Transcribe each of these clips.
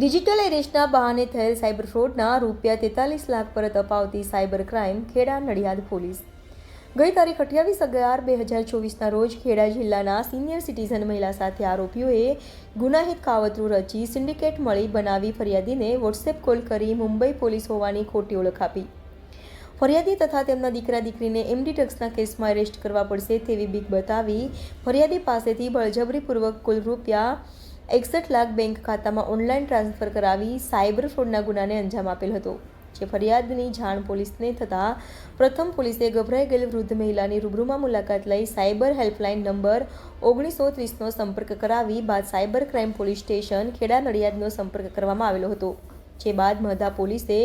Digital એરેસ્ટના બહાને થયેલ સાયબર ફ્રોડના રૂપિયા તેતાલીસ લાખ પરત અપાવતી cyber crime Kheda Nadiad police. ગઈ તારીખ અઠ્યાવીસ અગિયાર બે હજાર ચોવીસના રોજ ખેડા જિલ્લાના સિનિયર સિટીઝન મહિલા સાથે આરોપીઓએ ગુનાહિત કાવતરું રચી સિન્ડિકેટ મળી બનાવી ફરિયાદીને વોટ્સએપ કોલ કરી મુંબઈ પોલીસ હોવાની ખોટી ઓળખ આપી. ફરિયાદી તથા તેમના દીકરા દીકરીને એમડી ડ્રગ્સના કેસમાં એરેસ્ટ કરવા પડશે તેવી બીક બતાવી ફરિયાદી પાસેથી બળજબરીપૂર્વક કુલ રૂપિયા એકસઠ લાખ બેંક ખાતામાં ઓનલાઈન ટ્રાન્સફર કરાવી સાયબર ફ્રોડના ગુનાને અંજામ આપેલ હતો, જે ફરિયાદની જાણ પોલીસને થતાં પ્રથમ પોલીસે ગભરાઈ ગયેલ વૃદ્ધ મહિલાની રૂબરૂમાં મુલાકાત લઈ સાયબર હેલ્પલાઇન નંબર ઓગણીસો ત્રીસનો સંપર્ક કરાવી બાદ cyber crime police station Kheda નડિયાદનો સંપર્ક કરવામાં આવેલો હતો, જે બાદ મહદા પોલીસે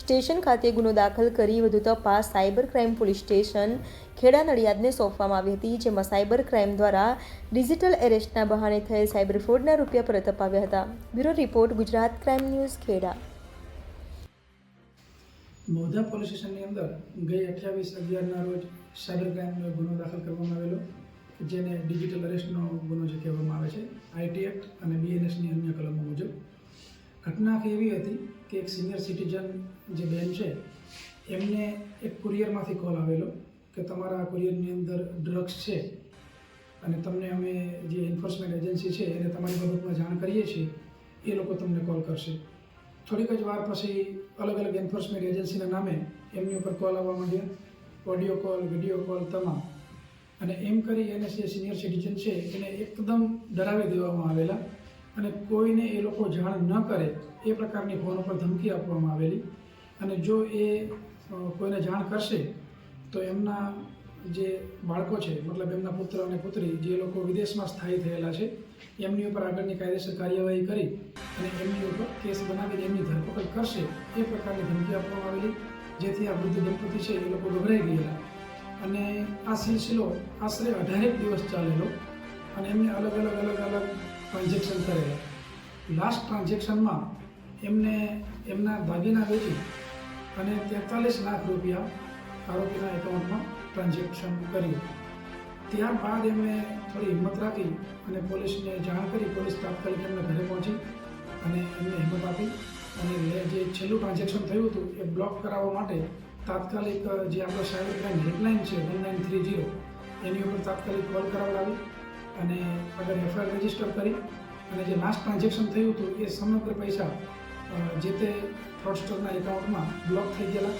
સ્ટેશન ખાતે ગુનો દાખલ કરી વધુ તપાસ cyber crime police station Kheda નડિયાદને સોંપવામાં આવી હતી, જેમાં સાયબર ક્રાઇમ દ્વારા ડિજિટલ એરેસ્ટના બહાને થયેલ સાયબર ફ્રોડના રૂપિયા પરત અપાવ્યા હતા. Bureau report, Gujarat crime news, Kheda. Modha police સ્ટેશનની અંદર ગઈ અઠ્યાવીસ અગિયારના રોજ સાયબર ક્રાઇમનો ગુનો દાખલ કરવામાં આવેલો, જેને ડિજિટલ અરેસ્ટનો ગુનો જે કહેવામાં આવે છે આઈટી એક્ટ અને બીએનએસની અન્ય કલમો મુજબ. ઘટના એવી હતી કે એક સિનિયર સિટીઝન જે બેન છે, એમને એક કુરિયરમાંથી કોલ આવેલો. કે તમારા કુરિયરની અંદર ડ્રગ્સ છે. અને તમને અમે જે એન્ફોર્સમેન્ટ એજન્સી છે એને તમારી બાબતમાં જાણ કરીએ છીએ, એ લોકો તમને કોલ કરશે. થોડીક જ વાર પછી અલગ અલગ એન્ફોર્સમેન્ટ એજન્સીના નામે એમની ઉપર કોલ આવવા માંડ્યા. ઓડિયો કોલ વીડિયો કોલ તમામ. અને એમ કરી એને જે સિનિયર સિટીઝન છે એને એકદમ ડરાવી દેવામાં આવેલા. અને કોઈને એ લોકો જાણ ન કરે એ પ્રકારની ફોન ઉપર ધમકી આપવામાં આવેલી. અને જો એ કોઈને જાણ કરશે તો એમના જે બાળકો છે, મતલબ એમના પુત્ર અને પુત્રી, જે લોકો વિદેશમાં સ્થાયી થયેલા છે, એમની ઉપર આગળની કાયદેસર કાર્યવાહી કરી અને એમની ઉપર કેસ બનાવીને એમની ધરપકડ કરશે, એ પ્રકારની ધમકી આપવામાં આવેલી, જેથી આ વૃદ્ધ દંપતી છે એ લોકો ગભરાઈ ગયેલા. અને આ સિલસિલો આશરે અઢારેક દિવસ ચાલેલો અને એમને અલગ અલગ અલગ અલગ ટ્રાન્ઝેક્શન કરેલા. લાસ્ટ ટ્રાન્ઝેક્શનમાં એમને, એમના દાગીના વેચી અને તેતાલીસ લાખ રૂપિયા આરોપીના એકાઉન્ટમાં ટ્રાન્ઝેક્શન કર્યું ત્યારબાદ એમણે થોડી હિંમત રાખી અને પોલીસને જાણ કરી. પોલીસ તાત્કાલિક એમને ઘરે પહોંચી અને એમને હિંમત આપી અને જે છેલ્લું ટ્રાન્ઝેક્શન થયું હતું એ બ્લોક કરાવવા માટે તાત્કાલિક જે આપણો સાયબર ક્રાઇમ હેલ્પલાઇન છે વન નાઇન થ્રી જીરો એની ઉપર તાત્કાલિક કોલ કરાવડાવી અને આગળ એફઆઈઆર રજિસ્ટર કરી અને જે લાસ્ટ ટ્રાન્ઝેક્શન થયું હતું એ સમગ્ર પૈસા જે તે ફ્રોડસ્ટરના એકાઉન્ટમાં બ્લોક થઈ ગયેલા.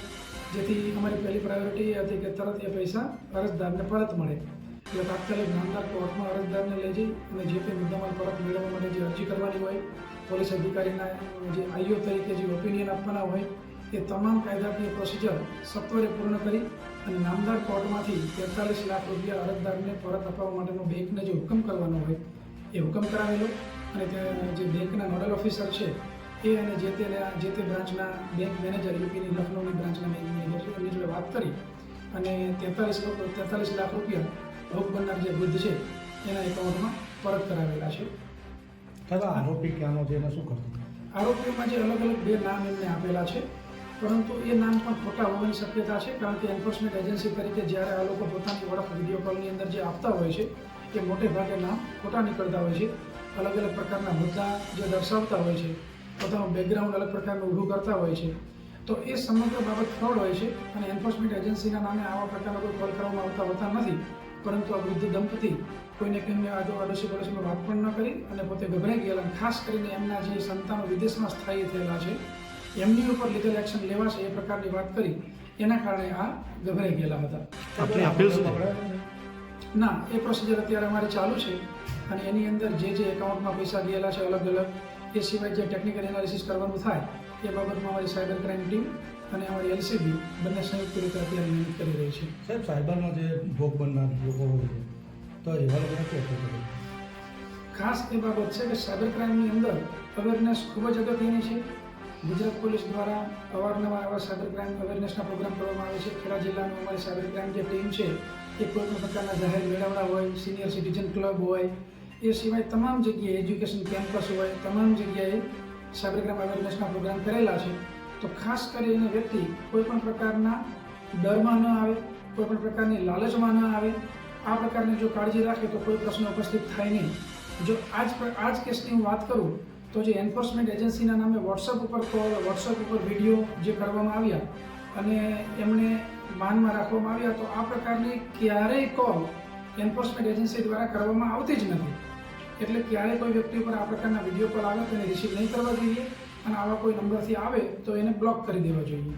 જેથી અમારી પહેલી પ્રાયોરિટી હતી કે તરત એ પૈસા અરજદારને પરત મળે. એટલે તાત્કાલિક નામદાર કોર્ટમાં અરજદારને લઈ જઈ અને જે તે મુદ્દામાં પરત મેળવવા માટે જે અરજી કરવાની હોય, પોલીસ અધિકારીના જે આઈઓ તરીકે જે ઓપિનિયન આપવાના હોય, એ તમામ કાયદાકીય પ્રોસિજર સત્વરે પૂર્ણ કરી અને નામદાર કોર્ટમાંથી તેતાલીસ લાખ રૂપિયા અરજદારને પરત અપાવવા માટેનો બેંકને જે હુકમ કરવાનો હોય, એ હુકમ કરાવેલો. અને તે જે બેંકના નોડલ ઓફિસર છે એ અને જે તે જે તે બ્રાન્ચના બેંક મેનેજર યુપીની લખનૌની બ્રાન્ચના બેંક મેનેજર એમની જોડે વાત કરી અને તેતાલીસ તેતાલીસ લાખ રૂપિયા ભોગ બનનાર જે વૃદ્ધ છે એના એકાઉન્ટમાં પરત કરાવેલા છે. દાદા આરોપી ક્યાંનો છે એને શું કરતો આરોપીઓમાં જે અલગ અલગ બે નામ એમને આપેલા છે પરંતુ એ નામ પણ ખોટા હોવાની શક્યતા છે કારણ કે એન્ફોર્સમેન્ટ એજન્સી તરીકે જ્યારે આ લોકો પોતાની ઓળખ વીડિયો કોલની અંદર જે આપતા હોય છે એ મોટે ભાગે નામ ખોટા નીકળતા હોય છે. અલગ અલગ પ્રકારના મુદ્દા જે દર્શાવતા હોય છે પોતાનું બેકગ્રાઉન્ડ અલગ પ્રકારનું ઊભું કરતા હોય છે. તો એ સમગ્ર બાબત ફ્રોડ હોય છે અને એન્ફોર્સમેન્ટ એજન્સીના નામે આવા પ્રકારના કોઈ કોલ કરવામાં આવતા હોતા નથી. પરંતુ આ વૃદ્ધ દંપતી કોઈને કોઈને આજો આડોશી પડોશીમાં વાત પણ ન કરી અને પોતે ગભરાઈ ગયેલા ખાસ કરીને એમના જે સંતાનો વિદેશમાં સ્થાયી થયેલા છે એમની ઉપર લીગલ એક્શન લેવાશે એ પ્રકારની વાત કરી એના કારણે આ ગભરાઈ ગયેલા હતા. આપણે આપેલ ના એ પ્રોસિજર અત્યારે અમારે ચાલુ છે અને એની અંદર જે જે એકાઉન્ટમાં પૈસા ગયેલા છે અલગ અલગ એ સિવાય જે ટેકનિકલ એનાલિસિસ કરવાનું થાય એ બાબતમાં અમારી સાયબર ક્રાઇમ ટીમ અને અમારી એલસીબી બંને સંયુક્ત રીતે અત્યારે મહેનત કરી રહી છે. સાહેબ સાયબરમાં જે ભોગ બનનાર લોકો હોય છે તો એવા લોકોને ખાસ એ બાબત છે કે સાયબર ક્રાઇમની અંદર અવેરનેસ ખૂબ જ અગત્યની છે. ગુજરાત પોલીસ દ્વારા અવારનવાર આવા સાયબર ક્રાઇમ અવેરનેસના પ્રોગ્રામ કરવામાં આવે છે. ખેડા જિલ્લાની અમારી સાયબર ક્રાઇમ જે ટીમ છે એ કોઈપણ પ્રકારના જાહેર મેળાવડા હોય સિનિયર સિટીઝન ક્લબ હોય એ સિવાય તમામ જગ્યાએ એજ્યુકેશન કેમ્પસ હોય, તમામ જગ્યાએ સાબરગ્રામ અવેરનેસના પ્રોગ્રામ કરેલા છે, તો ખાસ કરીને વ્યક્તિ કોઈ પણ પ્રકારના ડરમાં ન આવે, કોઈ પણ પ્રકારની લાલચમાં ન આવે, આ પ્રકારની જો કાળજી રાખે તો કોઈ પ્રશ્ન ઉપસ્થિત થાય નહીં. જો આજ આજ કેસની હું વાત કરું, તો જે એન્ફોર્સમેન્ટ એજન્સીના નામે વોટ્સઅપ ઉપર કોલ વોટ્સઅપ ઉપર વીડિયો જે કરવામાં આવ્યા અને એમણે માનમાં રાખવામાં આવ્યા, તો આ પ્રકારની ક્યારેય કોલ એન્ફોર્સમેન્ટ એજન્સી દ્વારા કરવામાં આવતી જ નથી. એટલે ક્યારેય કોઈ વ્યક્તિ ઉપર આ પ્રકારના વીડિયો કોલ આવે તેને રિસીવ નહીં કરવા જોઈએ અને આવા કોઈ નંબરથી આવે તો એને બ્લોક કરી દેવા જોઈએ.